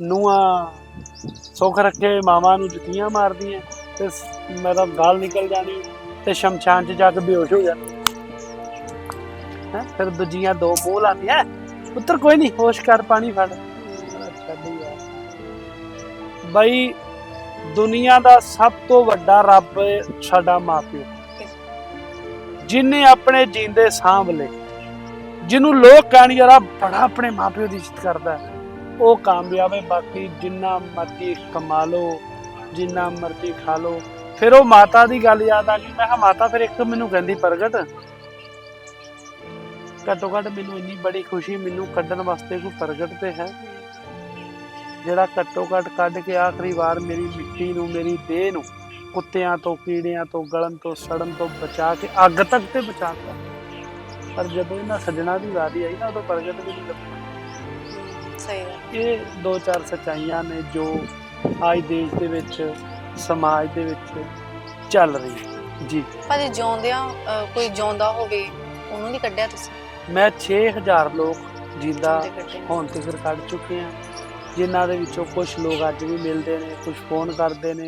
ਨੂੰਹਾਂ ਸੁੱਖ ਰੱਖੇ ਮਾਵਾਂ ਨੂੰ ਜੁੱਤੀਆਂ ਮਾਰਦੀਆਂ ਤੇ ਮੇਰਾ ਗਾਲ ਨਿਕਲ ਜਾਣੀ ਤੇ ਸ਼ਮਸ਼ਾਨ 'ਚ ਜਾ ਕੇ ਬੇਹੋਸ਼ ਹੋ ਜਾਣੀ ਹੈ ਫਿਰ ਦੂਜੀਆਂ ਦੋ ਮੂੰਹ ਲਾਉਂਦੀਆਂ ਪੁੱਤਰ ਕੋਈ ਨਹੀਂ ਹੋਸ਼ ਕਰ ਪਾਣੀ ਫੜ। ਬਈ ਦੁਨੀਆ ਦਾ ਸਭ ਤੋਂ ਵੱਡਾ ਰੱਬ ਸਾਡਾ ਮਾਪਿਓ। ਜਿਨੇ ਆਪਣੇ ਜੀਂਦੇ ਸਾਂਭ ਲਏ ਜਿਹਨੂੰ ਲੋਕ ਕਹਿਣ ਯਾਰ ਬੜਾ ਆਪਣੇ ਮਾਪਿਓ ਦੀ ਇੱਜ਼ਤ ਕਰਦਾ ਹੈ, ਉਹ ਕਾਮਯਾਬ ਹੈ, ਬਾਕੀ ਜਿੰਨਾ ਮਰਜ਼ੀ ਕਮਾ ਲਓ, ਜਿੰਨਾ ਮਰਜ਼ੀ ਖਾ ਲਓ। ਫਿਰ ਉਹ ਮਾਤਾ ਦੀ ਗੱਲ ਯਾਦ ਆ ਗਈ। ਮੈਂ ਕਿਹਾ, ਮਾਤਾ, ਫਿਰ ਇੱਕ ਮੈਨੂੰ ਕਹਿੰਦੀ, ਪ੍ਰਗਟ, ਘੱਟੋ ਘੱਟ ਮੈਨੂੰ ਇੰਨੀ ਬੜੀ ਖੁਸ਼ੀ ਮੈਨੂੰ ਕੱਢਣ ਵਾਸਤੇ ਕੋਈ ਪ੍ਰਗਟ ਤੇ ਹੈ? ਜਿਹੜਾ ਘੱਟੋ ਘੱਟ ਕੱਢ ਕੇ ਆਖਰੀ ਵਾਰ ਮੇਰੀ ਮਿੱਟੀ ਨੂੰ, ਮੇਰੀ ਦੇਹ ਨੂੰ ਕੁੱਤਿਆਂ ਤੋਂ, ਕੀੜਿਆਂ ਤੋਂ, ਗਲਣ ਤੋਂ, ਸੜਨ ਤੋਂ ਬਚਾ ਕੇ, ਅੱਗ ਤੱਕ ਤੇ ਬਚਾਤਾ ਪਰ ਜਦੋਂ ਇਹਨਾਂ ਸੱਜਣਾ ਦੀ ਵਾਰੀ ਆਈ ਨਾ, ਉਦੋਂ ਪ੍ਰਗਟ ਵੀ ਨਹੀਂ ਲੱਭੀ ਸਹੀ ਗੱਲ ਇਹ ਦੋ ਚਾਰ ਸੱਚਾਈਆਂ ਨੇ ਜੋ ਅੱਜ ਦੇਸ਼ ਦੇ ਵਿੱਚ ਸਮਾਜ ਦੇ ਵਿੱਚ ਚੱਲ ਰਹੀ। ਜੀ। ਭਾਜੀ ਜਿਉਂਦਿਆਂ ਕੋਈ ਜਿਉਂਦਾ ਹੋਵੇ ਉਹਨੂੰ ਨਹੀਂ ਕੱਢਿਆ ਤੁਸੀਂ? ਮੈਂ 6000 ਲੋਕ ਜਿੰਦਾ ਹੁਣ ਤੱਕ ਕੱਢ ਚੁੱਕੇ ਹਾਂ। ਜਿਨ੍ਹਾਂ ਦੇ ਵਿੱਚੋਂ ਕੁਝ ਲੋਕ ਅੱਜ ਵੀ ਮਿਲਦੇ ਨੇ ਕੁਝ ਫੋਨ ਕਰਦੇ ਨੇ